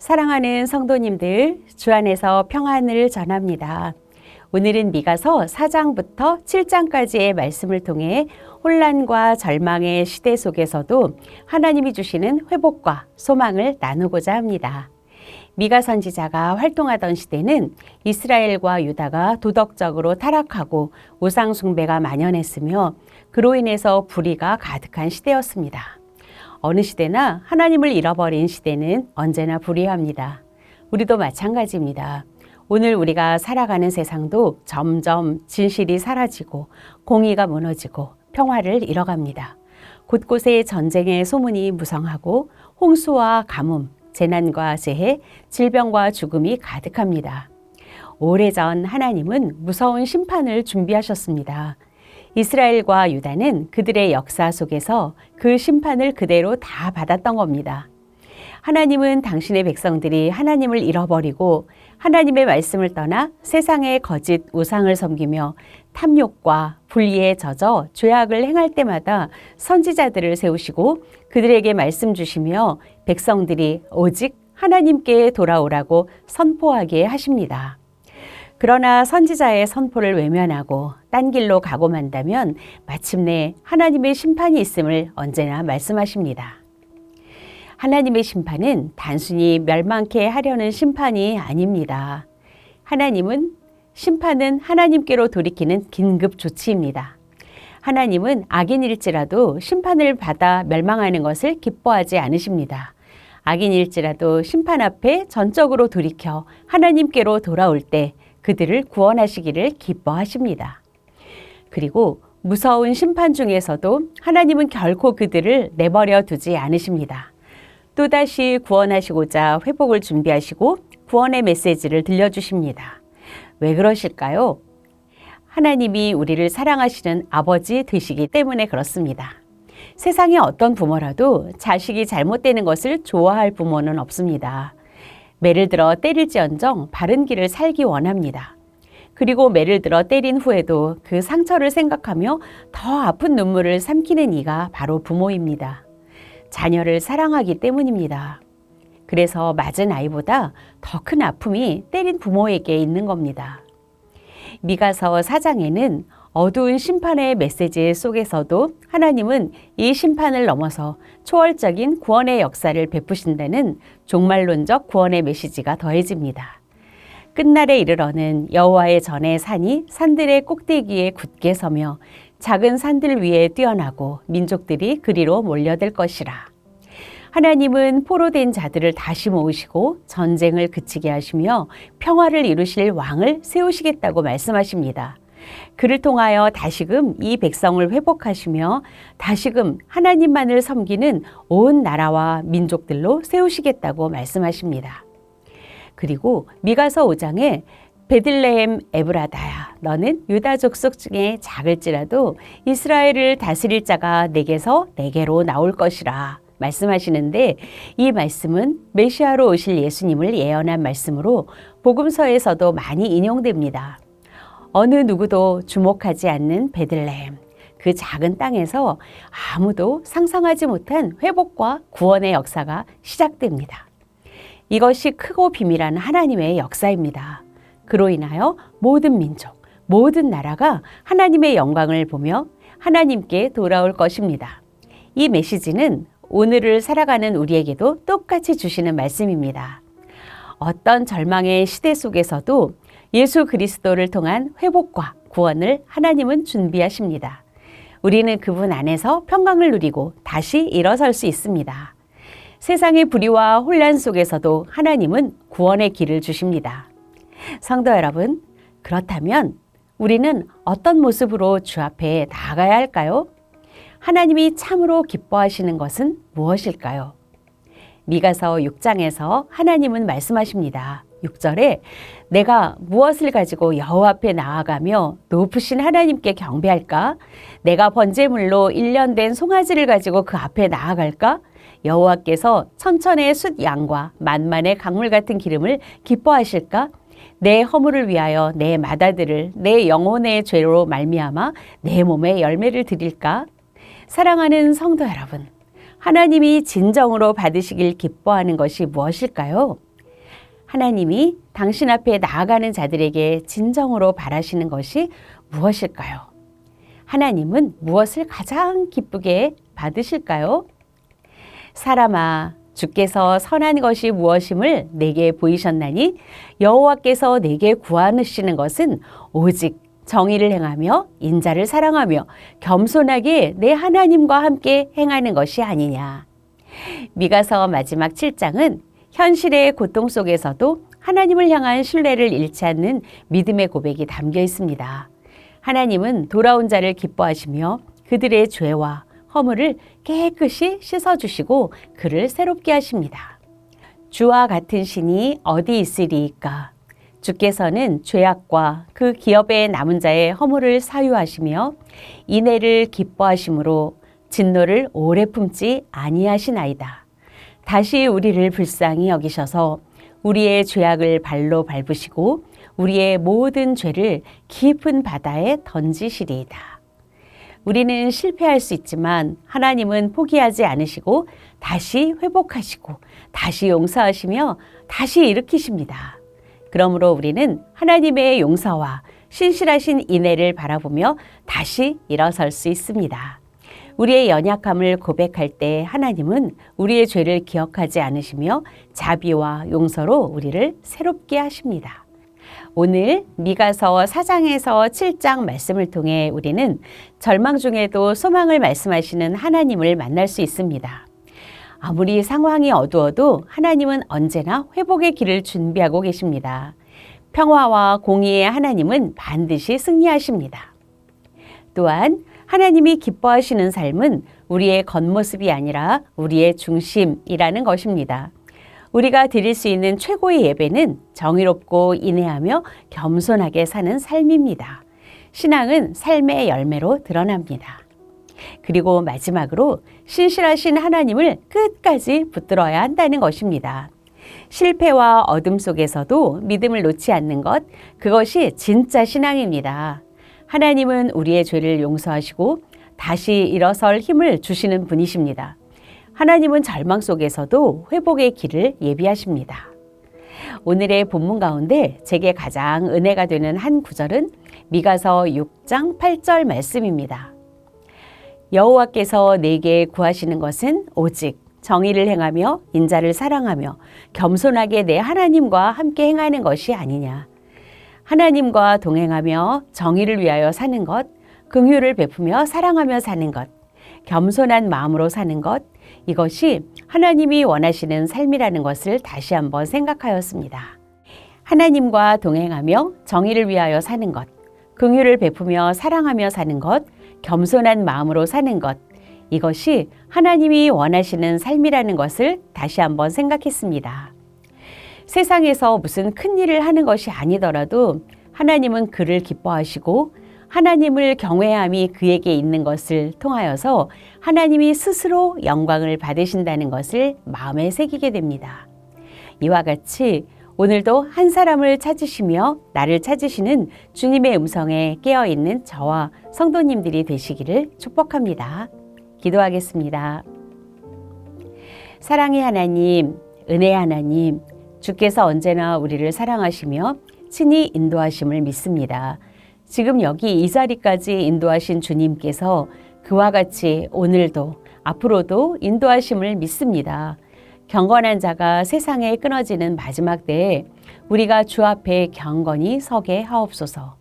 사랑하는 성도님들, 주 안에서 평안을 전합니다. 오늘은 미가서 4장부터 7장까지의 말씀을 통해 혼란과 절망의 시대 속에서도 하나님이 주시는 회복과 소망을 나누고자 합니다. 미가 선지자가 활동하던 시대는 이스라엘과 유다가 도덕적으로 타락하고 우상숭배가 만연했으며 그로 인해서 불의가 가득한 시대였습니다. 어느 시대나 하나님을 잃어버린 시대는 언제나 불의합니다. 우리도 마찬가지입니다. 오늘 우리가 살아가는 세상도 점점 진실이 사라지고 공의가 무너지고 평화를 잃어갑니다. 곳곳에 전쟁의 소문이 무성하고 홍수와 가뭄, 재난과 재해, 질병과 죽음이 가득합니다. 오래전 하나님은 무서운 심판을 준비하셨습니다. 이스라엘과 유다는 그들의 역사 속에서 그 심판을 그대로 다 받았던 겁니다. 하나님은 당신의 백성들이 하나님을 잃어버리고 하나님의 말씀을 떠나 세상의 거짓 우상을 섬기며 탐욕과 불의에 젖어 죄악을 행할 때마다 선지자들을 세우시고 그들에게 말씀 주시며 백성들이 오직 하나님께 돌아오라고 선포하게 하십니다. 그러나 선지자의 선포를 외면하고 딴 길로 가고 만다면 마침내 하나님의 심판이 있음을 언제나 말씀하십니다. 하나님의 심판은 단순히 멸망케 하려는 심판이 아닙니다. 하나님은 심판은 하나님께로 돌이키는 긴급 조치입니다. 하나님은 악인일지라도 심판을 받아 멸망하는 것을 기뻐하지 않으십니다. 악인일지라도 심판 앞에 전적으로 돌이켜 하나님께로 돌아올 때 그들을 구원하시기를 기뻐하십니다. 그리고 무서운 심판 중에서도 하나님은 결코 그들을 내버려 두지 않으십니다. 또다시 구원하시고자 회복을 준비하시고 구원의 메시지를 들려주십니다. 왜 그러실까요? 하나님이 우리를 사랑하시는 아버지 되시기 때문에 그렇습니다. 세상의 어떤 부모라도 자식이 잘못되는 것을 좋아할 부모는 없습니다. 매를 들어 때릴지언정 바른 길을 살기 원합니다. 그리고 매를 들어 때린 후에도 그 상처를 생각하며 더 아픈 눈물을 삼키는 이가 바로 부모입니다. 자녀를 사랑하기 때문입니다. 그래서 맞은 아이보다 더 큰 아픔이 때린 부모에게 있는 겁니다. 미가서 사장에는 어두운 심판의 메시지 속에서도 하나님은 이 심판을 넘어서 초월적인 구원의 역사를 베푸신다는 종말론적 구원의 메시지가 더해집니다. 끝날에 이르러는 여호와의 전의 산이 산들의 꼭대기에 굳게 서며 작은 산들 위에 뛰어나고 민족들이 그리로 몰려들 것이라. 하나님은 포로된 자들을 다시 모으시고 전쟁을 그치게 하시며 평화를 이루실 왕을 세우시겠다고 말씀하십니다. 그를 통하여 다시금 이 백성을 회복하시며 다시금 하나님만을 섬기는 온 나라와 민족들로 세우시겠다고 말씀하십니다. 그리고 미가서 5장에 베들레헴 에브라다야 너는 유다 족속 중에 작을지라도 이스라엘을 다스릴 자가 내게서 내게로 나올 것이라 말씀하시는데 이 말씀은 메시아로 오실 예수님을 예언한 말씀으로 복음서에서도 많이 인용됩니다. 어느 누구도 주목하지 않는 베들레헴 그 작은 땅에서 아무도 상상하지 못한 회복과 구원의 역사가 시작됩니다. 이것이 크고 비밀한 하나님의 역사입니다. 그로 인하여 모든 민족, 모든 나라가 하나님의 영광을 보며 하나님께 돌아올 것입니다. 이 메시지는 오늘을 살아가는 우리에게도 똑같이 주시는 말씀입니다. 어떤 절망의 시대 속에서도 예수 그리스도를 통한 회복과 구원을 하나님은 준비하십니다. 우리는 그분 안에서 평강을 누리고 다시 일어설 수 있습니다. 세상의 불의와 혼란 속에서도 하나님은 구원의 길을 주십니다. 성도 여러분, 그렇다면 우리는 어떤 모습으로 주 앞에 나아가야 할까요? 하나님이 참으로 기뻐하시는 것은 무엇일까요? 미가서 6장에서 하나님은 말씀하십니다. 6절에 내가 무엇을 가지고 여호와 앞에 나아가며 높으신 하나님께 경배할까? 내가 번제물로 1년 된 송아지를 가지고 그 앞에 나아갈까? 여호와께서 천천의 숫 양과 만만의 강물 같은 기름을 기뻐하실까? 내 허물을 위하여 내 마다들을 내 영혼의 죄로 말미암아 내 몸에 열매를 드릴까? 사랑하는 성도 여러분, 하나님이 진정으로 받으시길 기뻐하는 것이 무엇일까요? 하나님이 당신 앞에 나아가는 자들에게 진정으로 바라시는 것이 무엇일까요? 하나님은 무엇을 가장 기쁘게 받으실까요? 사람아, 주께서 선한 것이 무엇임을 내게 보이셨나니 여호와께서 내게 구하시는 것은 오직 정의를 행하며 인자를 사랑하며 겸손하게 내 하나님과 함께 행하는 것이 아니냐. 미가서 마지막 7장은 현실의 고통 속에서도 하나님을 향한 신뢰를 잃지 않는 믿음의 고백이 담겨 있습니다. 하나님은 돌아온 자를 기뻐하시며 그들의 죄와 허물을 깨끗이 씻어주시고 그를 새롭게 하십니다. 주와 같은 신이 어디 있으리이까? 주께서는 죄악과 그 기업의 남은 자의 허물을 사유하시며 인애를 기뻐하심으로 진노를 오래 품지 아니하시나이다. 다시 우리를 불쌍히 여기셔서 우리의 죄악을 발로 밟으시고 우리의 모든 죄를 깊은 바다에 던지시리이다. 우리는 실패할 수 있지만 하나님은 포기하지 않으시고 다시 회복하시고 다시 용서하시며 다시 일으키십니다. 그러므로 우리는 하나님의 용서와 신실하신 인애를 바라보며 다시 일어설 수 있습니다. 우리의 연약함을 고백할 때 하나님은 우리의 죄를 기억하지 않으시며 자비와 용서로 우리를 새롭게 하십니다. 오늘 미가서 4장에서 7장 말씀을 통해 우리는 절망 중에도 소망을 말씀하시는 하나님을 만날 수 있습니다. 아무리 상황이 어두워도 하나님은 언제나 회복의 길을 준비하고 계십니다. 평화와 공의의 하나님은 반드시 승리하십니다. 또한 하나님이 기뻐하시는 삶은 우리의 겉모습이 아니라 우리의 중심이라는 것입니다. 우리가 드릴 수 있는 최고의 예배는 정의롭고 인내하며 겸손하게 사는 삶입니다. 신앙은 삶의 열매로 드러납니다. 그리고 마지막으로 신실하신 하나님을 끝까지 붙들어야 한다는 것입니다. 실패와 어둠 속에서도 믿음을 놓지 않는 것, 그것이 진짜 신앙입니다. 하나님은 우리의 죄를 용서하시고 다시 일어설 힘을 주시는 분이십니다. 하나님은 절망 속에서도 회복의 길을 예비하십니다. 오늘의 본문 가운데 제게 가장 은혜가 되는 한 구절은 미가서 6장 8절 말씀입니다. 여호와께서 내게 구하시는 것은 오직 정의를 행하며 인자를 사랑하며 겸손하게 내 하나님과 함께 행하는 것이 아니냐. 하나님과 동행하며 정의를 위하여 사는 것, 긍휼을 베푸며 사랑하며 사는 것, 겸손한 마음으로 사는 것, 이것이 하나님이 원하시는 삶이라는 것을 다시 한번 생각하였습니다. 하나님과 동행하며 정의를 위하여 사는 것, 긍휼을 베푸며 사랑하며 사는 것, 겸손한 마음으로 사는 것, 이것이 하나님이 원하시는 삶이라는 것을 다시 한번 생각했습니다. 세상에서 무슨 큰 일을 하는 것이 아니더라도 하나님은 그를 기뻐하시고 하나님을 경외함이 그에게 있는 것을 통하여서 하나님이 스스로 영광을 받으신다는 것을 마음에 새기게 됩니다. 이와 같이 오늘도 한 사람을 찾으시며 나를 찾으시는 주님의 음성에 깨어 있는 저와 성도님들이 되시기를 축복합니다. 기도하겠습니다. 사랑의 하나님, 은혜의 하나님, 주께서 언제나 우리를 사랑하시며 친히 인도하심을 믿습니다. 지금 여기 이 자리까지 인도하신 주님께서 그와 같이 오늘도 앞으로도 인도하심을 믿습니다. 경건한 자가 세상에 끊어지는 마지막 때에 우리가 주 앞에 경건히 서게 하옵소서.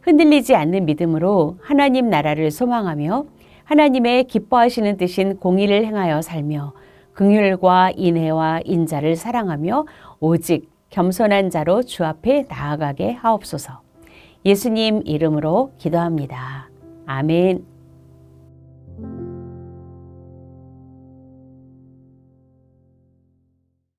흔들리지 않는 믿음으로 하나님 나라를 소망하며 하나님의 기뻐하시는 뜻인 공의를 행하여 살며 긍휼과 인애와 인자를 사랑하며 오직 겸손한 자로 주 앞에 나아가게 하옵소서. 예수님 이름으로 기도합니다. 아멘.